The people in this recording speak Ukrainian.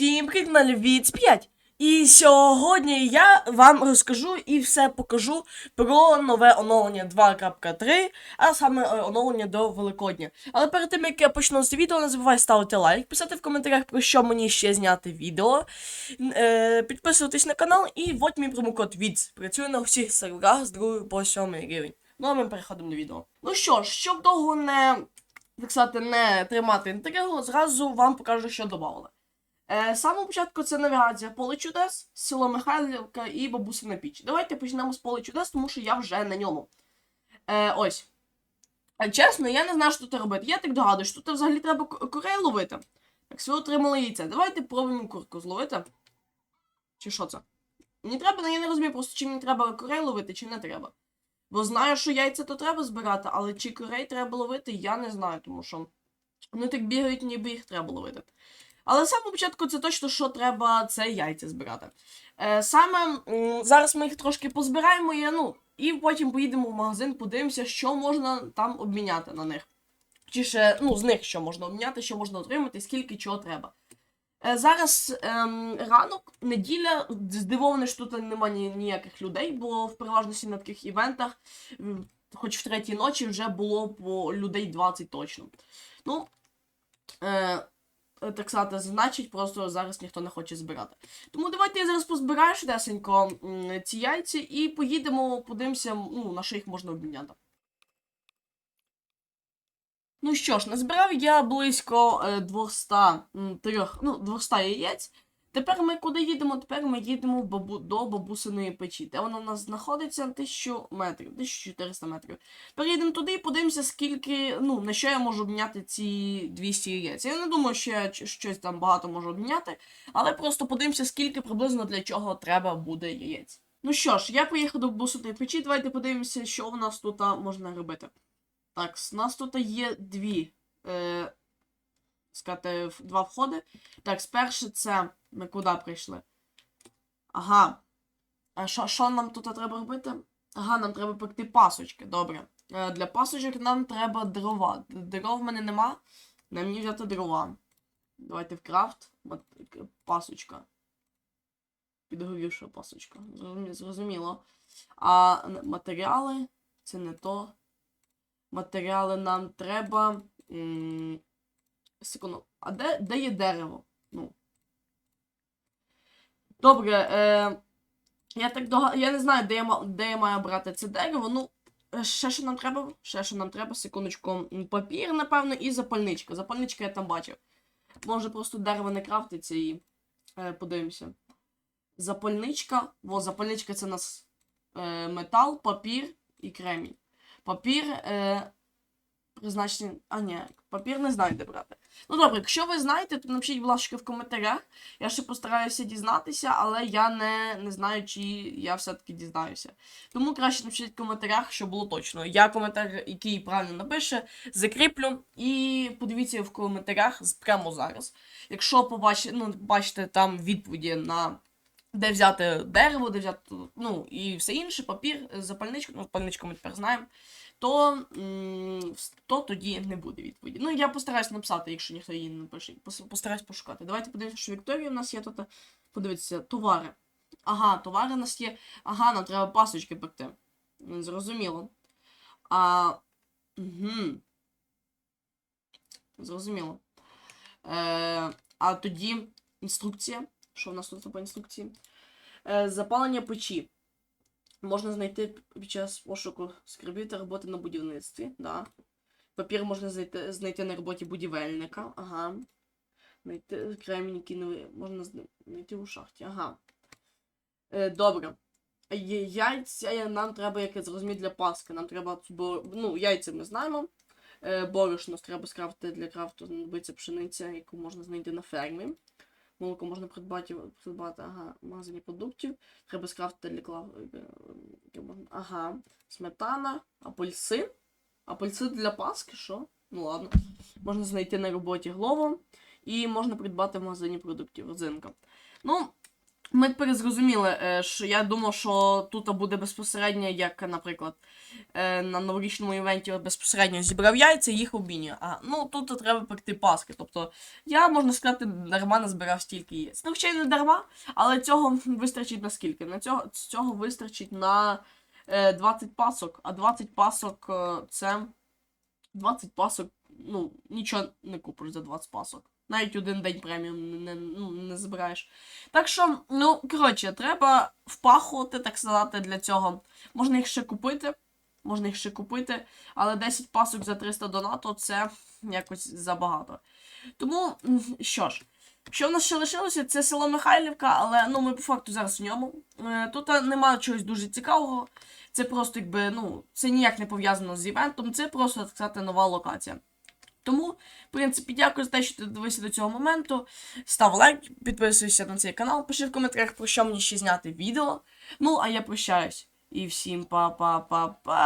Всім привіт на Львіц 5. І сьогодні я вам розкажу і все покажу про нове оновлення 2.3, а саме е, оновлення до Великодня. Але перед тим як я почну з відео, не забувай ставити лайк, писати в коментарях, про що мені ще зняти відео, е, підписуватись на канал і вводь мій промокод ВІЦ. Працює на всіх серверах з 2 по 7 рівень. Ну а ми переходимо до відео. Ну що ж, щоб довго не так сказати, не тримати інтригу, зразу вам покажу, що додавали. Е, самого початку це навігація поле чудес, село Михайлівка і бабусина піч. Давайте почнемо з поле чудес, тому що я вже на ньому. Е, ось. Е, чесно, я не знаю, що тут робити. Я так догадую, що тут взагалі треба курей ловити. Так, ви отримали яйце. Давайте пробуємо курку зловити. Чи що це? Мені треба, я не розумію, просто чи мені треба курей ловити, чи не треба. Бо знаю, що яйця то треба збирати, але чи курей треба ловити, я не знаю, тому що вони так бігають, ніби їх треба ловити. Але самого початку це точно, що треба це яйця збирати. Е, саме зараз ми їх трошки позбираємо, і, ну, і потім поїдемо в магазин, подивимося, що можна там обміняти на них. Чи ще, ну, з них що можна обміняти, що можна отримати, скільки чого треба. Е, зараз ем, ранок, неділя, здивований, що тут немає ні, ніяких людей, бо в переважності на таких івентах, хоч в третій ночі, вже було по людей 20 точно. Ну, е, так сказати, значить, просто зараз ніхто не хоче збирати. Тому давайте я зараз позбираю швидесенько ці яйця і поїдемо, подивимося, ну, на що їх можна обміняти. Ну що ж, назбирав я близько е, 200, ну, 200 яєць. Тепер ми куди їдемо? Тепер ми їдемо бабу, до бабусиної печі. Де вона у нас знаходиться 1000 метрів, 1400 метрів. Переїдемо туди і подивимося, скільки, ну, на що я можу обміняти ці 200 яєць. Я не думаю, що я щось там багато можу обміняти, але просто подивимося, скільки приблизно для чого треба буде яєць. Ну що ж, я поїхав до бабусиної печі. Давайте подивимося, що в нас тут можна робити. Так, у нас тут є дві. Е, сказати, два входи. Так, спершу це ми куди прийшли? Ага. А що, що нам тут треба робити? Ага, нам треба пекти пасочки. Добре. Е, для пасочок нам треба дрова. Дров в мене нема. Нам мені взяти дрова. Давайте в крафт. Пасочка. Підгорівша пасочка. Зрозуміло. А матеріали це не то. Матеріали нам треба. Секунду. А де, де є дерево? Добре, е, я так дога... Я не знаю, де я, де я маю брати це дерево. Ну, ще що нам треба? Ще що нам треба, секундочку. Папір, напевно, і запальничка. Запальничка я там бачив. Може просто дерево не крафтиться і е, подивимося. Запальничка. Во, запальничка це у нас е, метал, папір і кремінь. Папір. Е, призначений. А, ні, папір не знаю, де брати. Ну добре, якщо ви знаєте, то напишіть, будь ласка, в коментарях. Я ще постараюся дізнатися, але я не, не знаю, чи я все-таки дізнаюся. Тому краще напишіть в коментарях, щоб було точно. Я коментар, який правильно напише, закріплю. І подивіться в коментарях прямо зараз. Якщо побачите, ну, бачите там відповіді на. Де взяти дерево, де взяти, ну, і все інше, папір, запальничку, ну, запальничку ми тепер знаємо, то, то тоді не буде відповіді. Ну, я постараюсь написати, якщо ніхто її не напише. Пос- Постараюсь пошукати. Давайте подивимося, що Вікторія в нас є тут. Подивіться, товари. Ага, товари у нас є. Ага, нам треба пасочки пекти. Зрозуміло. А. Угу. Зрозуміло. Е, а тоді інструкція. Що в нас тут по інструкції? Е, запалення печі. Можна знайти під час пошуку скарбів та роботи на будівництві. Да. Папір можна знайти, знайти на роботі будівельника. Ага. Знайти кремінь, не можна знайти у шахті. Ага. Е, добре. Яйця нам треба, як я зрозумів, для паски. Нам треба ну, яйця ми знаємо. Е, борошно треба скрафтити для крафту знадобиться пшениця, яку можна знайти на фермі. Молоко можна придбати, придбати ага, в магазині продуктів. Треба скрафтити для е, можна- Ага. Сметана, апельсин. Апельсин для паски, що? Ну ладно. Можна знайти на роботі голову. І можна придбати в магазині продуктів родзинка. Ну, ми тепер зрозуміли, е, що я думав, що тут буде безпосередньо, як, наприклад, е, на новорічному івенті безпосередньо зібрав яйця і їх обмінюю. А ну тут треба пекти паски. Тобто я, можна сказати, дарма не збирав стільки яєць. Ну, ще й не дарма, але цього вистачить на скільки? На цього, цього вистачить на е, 20 пасок, а 20 пасок е, це 20 пасок, ну, нічого не купиш за 20 пасок. Навіть один день преміум не, ну, не збираєш. Так що, ну, коротше, треба впахувати, так сказати, для цього. Можна їх ще купити. Можна їх ще купити, але 10 пасок за 300 донату це якось забагато. Тому, що ж, що в нас ще лишилося, це село Михайлівка, але ну, ми по факту зараз в ньому. Е, Тут е, немає чогось дуже цікавого. Це просто якби, ну, це ніяк не пов'язано з івентом, це просто, так сказати, нова локація. Тому, в принципі, дякую за те, що ти дивився до цього моменту. Став лайк, підписуйся на цей канал, пиши в коментарях, про що мені ще зняти відео. Ну, а я прощаюсь. І всім па-па-па-па.